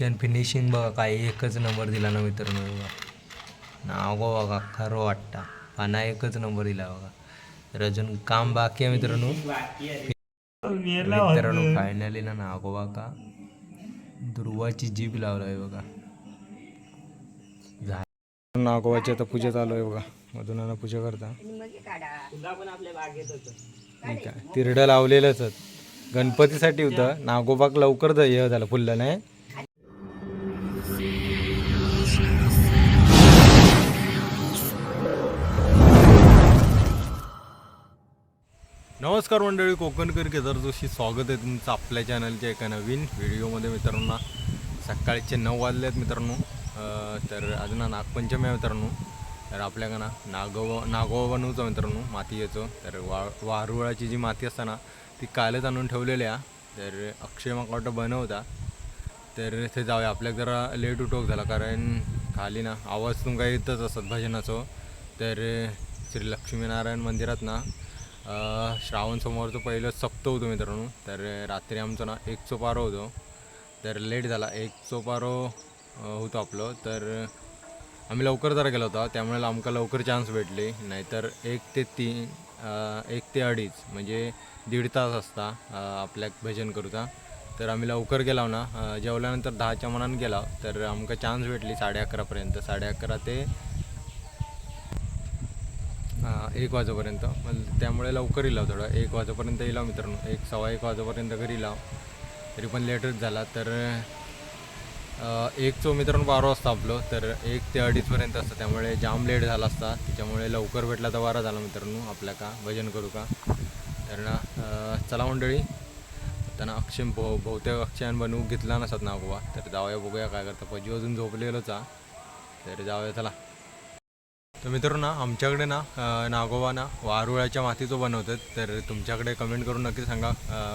अक्षय finishing बघा काय एकच नंबर दिला ना मित्रांनो. बघा नाव गो बघा खरं वाटता. पाना एकच नंबर दिला बघा. तर अजून काम बाकी आहे मित्रांनो. मित्रांनो फायनली ना नागोबा का दुर्वाची जीभ लावलाय बघा. झा- नागोबाची आता पूजा चालू आहे बघा. मधुनाना पूजा करता. ठीक आहे. तिरडं लावलेलंच. गणपतीसाठी होतं. नागोबाक लवकर हे झालं फुललं नाही. नमस्कार मंडळी कोकणकर केदार जोशी स्वागत आहे तुमचं आपल्या चॅनलच्या एका नवीन व्हिडिओमध्ये मित्रांनो. सकाळचे नऊ वाजले आहेत मित्रांनो तर आज ना नागपंचमी आहे मित्रांनो. तर आपल्या ना नागोबा नागोबा बनवतो मित्रांनो माती याचं तर वा वारुळाची जी माती असते ना ती कालच आणून ठेवलेली आहे. तर अक्षय मग वाटतं बनवता. तर ते जाऊया आपल्याक जरा लेट उठोक झाला कारण खाली ना आवाज तुमका येतच असत भजनाचं. तर श्री लक्ष्मीनारायण मंदिरात ना श्रावण सोमवारचं पहिलं सप्त होतो मित्रांनो. तर रात्री आमचं ना एक चोपारो होतो. तर लेट झाला. एक चोपारो होतो आपलं. तर आम्ही लवकर जरा गेलो होतो. त्यामुळे आमका लवकर चान्स भेटले. नाहीतर एक ते तीन एक ते अडीच म्हणजे दीड तास असता आपल्या आपल्याक भजन करूचा. तर आम्ही लवकर गेलो ना जेवल्यानंतर दहाच्या मनानं गेला. तर आमका चान्स भेटली साडे अकरापर्यंत. साडे अकरा ते एक वाजेपर्यंत. मग त्यामुळे लवकर येला थोडं. एक वाजेपर्यंत येला मित्रांनो. एक सव्वा एक वाजेपर्यंत घरी लाव तरी पण लेटच झाला. तर एक चो मित्रांनो बारा वाजता आपलं. तर एक ते अडीचपर्यंत असतं. त्यामुळे जाम लेट झाला असता. त्याच्यामुळे लवकर भेटला तर बारा झाला मित्रांनो. आपल्या का? भजन करू का? तर ना चला मंडळी. त्यांना अक्षय भो बहुतेक अक्षयान बनवू घेतला नसत ना गोवा तर जाऊया बघूया काय करता. पजी अजून झोपलेलोच हा तर जाऊया चला. तर मित्रांनो ना आमच्याकडे ना नागोबा ना वारुळाच्या मातीचं बनवतात. तर तुमच्याकडे कमेंट करून नक्की सांगा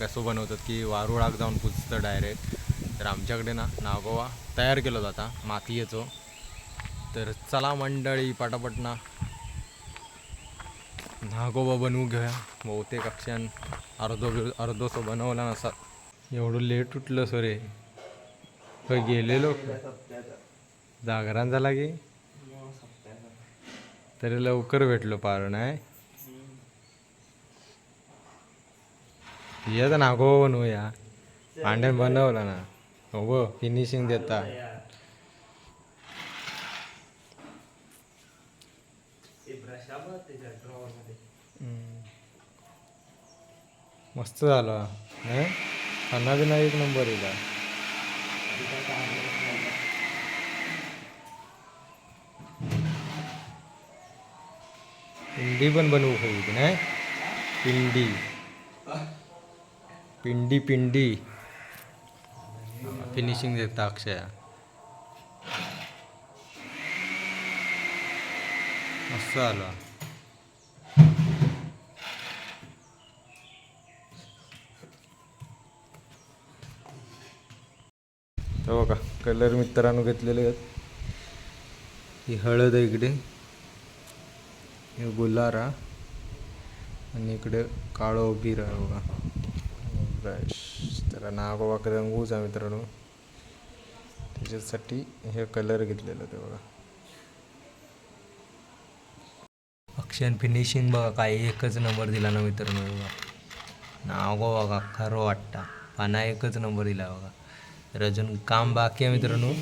कसं बनवतात की वारुळाक जाऊन पुजतं डायरेक्ट तर आमच्याकडे ना नागोवा तयार केलं जाता माती येतो तर चला मंडळी पटापट ना. नागोबा बनवू घेऊया. बहुतेक अक्षण अर्धो अर्धोसो बनवला नसा एवढं लेट उठलं सो रे गेलेलो. जागरण झाला की? तरी लवकर भेटलो पार नाही? ये तर नागो बनवूया. भांड्यान बनवला ना. हो गो फिनिशिंग देता. मस्त झालं नाही? खाना बिना एक नंबर येला पिंडी पण बनवू खाऊ नाही? पिंडी. पिंडी पिंडी. फिनिशिंग देता अक्षय. मस्त आलं. हो का कलर मित्रांनो घेतलेले आहेत. ही हळद आहे इकडे. हे गुलारा आणि इकडे काळो बीर आहे बघा. ब्रश त्याला नागोबा रंगूच आहे मित्रांनो. त्याच्यासाठी हे कलर घेतलेलं ते बघा. अक्षय फिनिशिंग बघा काय एकच नंबर दिला ना मित्रांनो बघा. नागो बघा खरं वाटता. पाना एकच नंबर दिला बघा. तर अजून काम बाकी आहे मित्रांनो.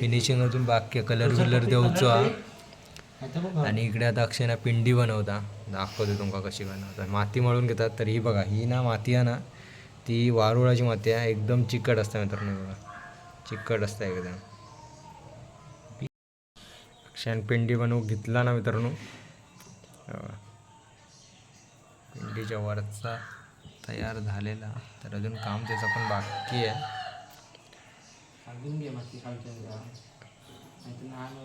फिनिशिंग अजून बाकी आहे. कलर बिलर देऊचो हा आणि इकडे आता अक्षयना पिंडी बनवता. दाखवते तुमका कशी बनवतात माती मळून घेतात तर ही बघा ही ना माती आहे ना ती वारुळाची माती आहे. एकदम चिकट असते मित्रांनो बघा. चिकट असते एकदम. अक्षयान पिंडी बनवू घेतला ना मित्रांनो. पिंडीच्या वरचा तयार झालेला. तर अजून काम त्याचं पण बाकी आहे.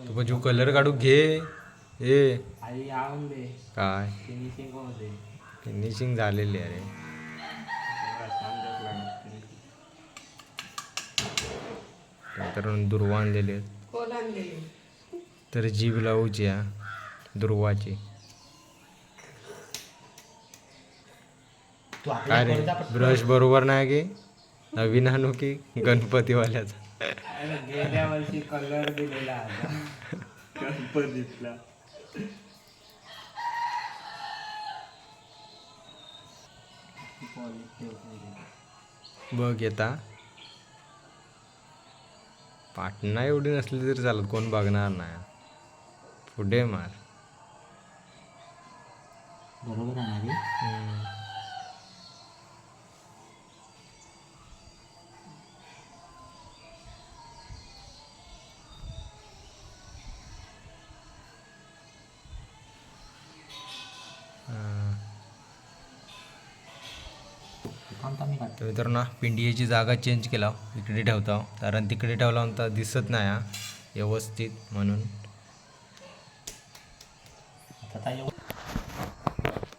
तू पण कलर काढू घे. ए. काय? फिनिशिंग झालेली आहे रे. नंतर दुर्वा आणलेली तर जीभ लावूची हा दुर्वाची. काय रे ब्रश बरोबर नाही की? नवीन आणू की गणपतीवाल्याचा? अरे गेल्या वर्षी कलर दिलेला गणपतीतला. बघ येता. पाटणा एवढी नसली तरी चालत कोण बघणार नाही. पुढे मार. बरोबर आहे तर मित्रांनो पिंडियाची जागा चेंज केला इकडे ठेवतो कारण तिकडे ठेवला तर दिसत नाही हा. व्यवस्थित म्हणून.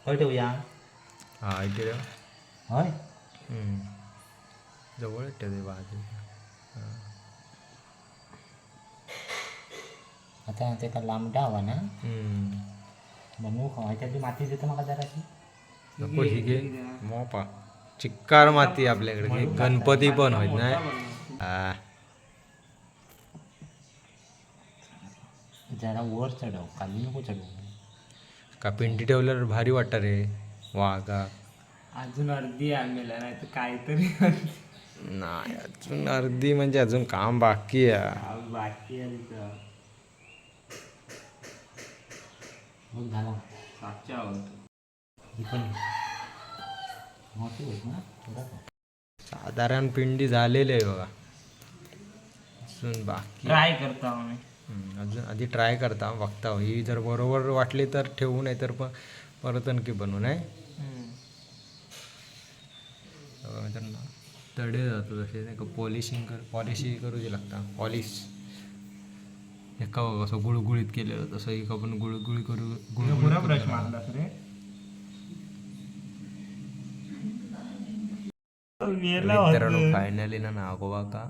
होय ठेवूया. हा इकडे. होय. जवळच ठेवते बाजू आता ते का लांबडा हवा ना. हम्म. बनवू का? ह्याच्यातली माती देतो मला जराशी. नको ही घे मोपा चिक्कार माती आपल्याकडे. गणपती पण होत नाही हा जरा वर चढव खाली नको चढवू. का पिंडी ठेवल्यावर भारी वाटतं रे? वागा अजून अर्धी आणलेला नाही तर काहीतरी नाही अजून अर्धी म्हणजे अजून काम बाकी आहे. बाकी आहे तिथं बघ झाला सातच्या ही पण मोठी होत ना थोडा साधारण पिंडी झालेली आहे बघा. अजून बाकी ट्राय करतो आम्ही हम्म, अजून आधी ट्राय करता बघता ही जर बरोबर वाटली तर ठेवू नाही तर परत आणखी बनवू नाही? तडे जातो तसे नाही का? पॉलिशिंग कर पॉलिशिंग करू लागता. पॉलिश एका बघा असं गुळगुळीत केलेलं तसं एक आपण गुळगुळी करू गुळगुळीत ब्रश करू. मारलास मित्रांनो फायनली ना नागोबा का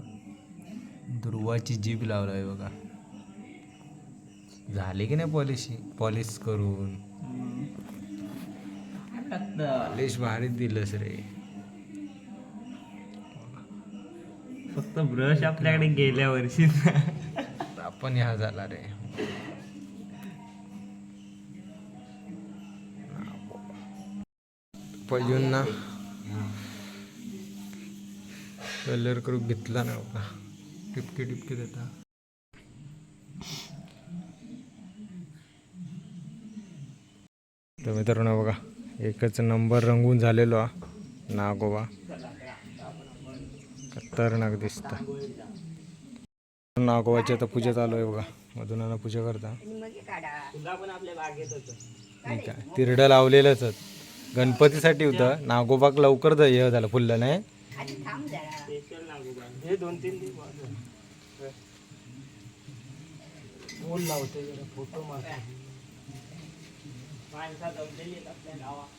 दुर्वाची जीभ लावलाय बघा झाली की नाही पॉलिशी पॉलिश करून पॉलिश भारी दिलंस रे फक्त ब्रश आपल्याकडे गेल्या वर्षी आपण ह्या झाला रे पाहिजे ना कलर करून घेतला ना बघा टिपके टिपके देता. तर मित्रांनो बघा एकच नंबर रंगून झालेलो हा नागोबा. खतरनाक दिसता. नागोबाची आता पूजा चालू आहे बघा. मधुनाना पूजा करता. ठीक आहे तिरडं लावलेलंच. गणपतीसाठी होतं. नागोबाक लवकर हे झालं फुललं नाही? स्पेशल नागोबा हे दोन तीन दिवस फूल लावते जरा फोटो मारतो. माणसा जमलेली आपल्या गावात.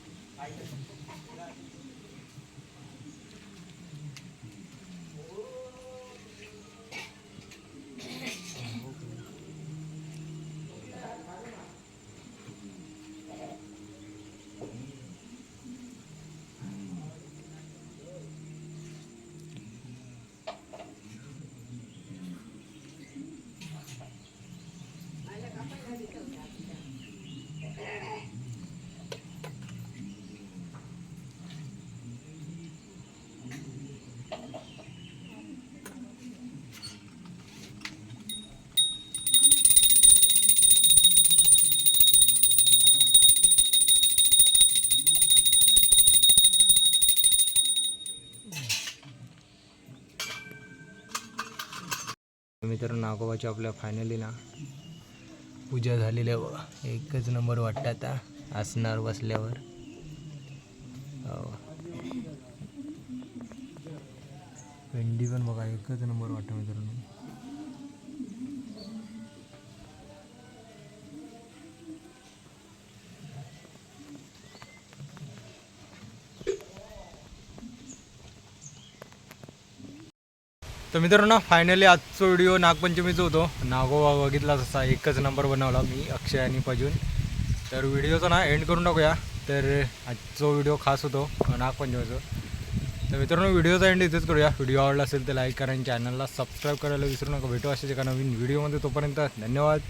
मित्रांनो नागोबाची आपल्या फायनली ना. पूजा झालेल्या बघा. एकच नंबर वाटतं आता. आसनावर बसल्यावर. भेंडी पण बघा एकच नंबर वाटतं मित्रांनो. तर मित्रांनो फायनली आजचा व्हिडिओ नागपंचमीचा होतो. नागोबा बघितला तसा एकच नंबर बनवला मी अक्षय आणि पजून. तर व्हिडिओचा ना एंड करून टाकूया. तर आजचा व्हिडिओ खास होतो नागपंचमीचा. तर मित्रांनो व्हिडिओचा एंड इथेच करूया. व्हिडिओ आवडला असेल तर लाईक करा आणि चॅनलला सबस्क्राईब करायला विसरू नका. भेटू अशाच एका नवीन व्हिडिओमध्ये तोपर्यंत धन्यवाद.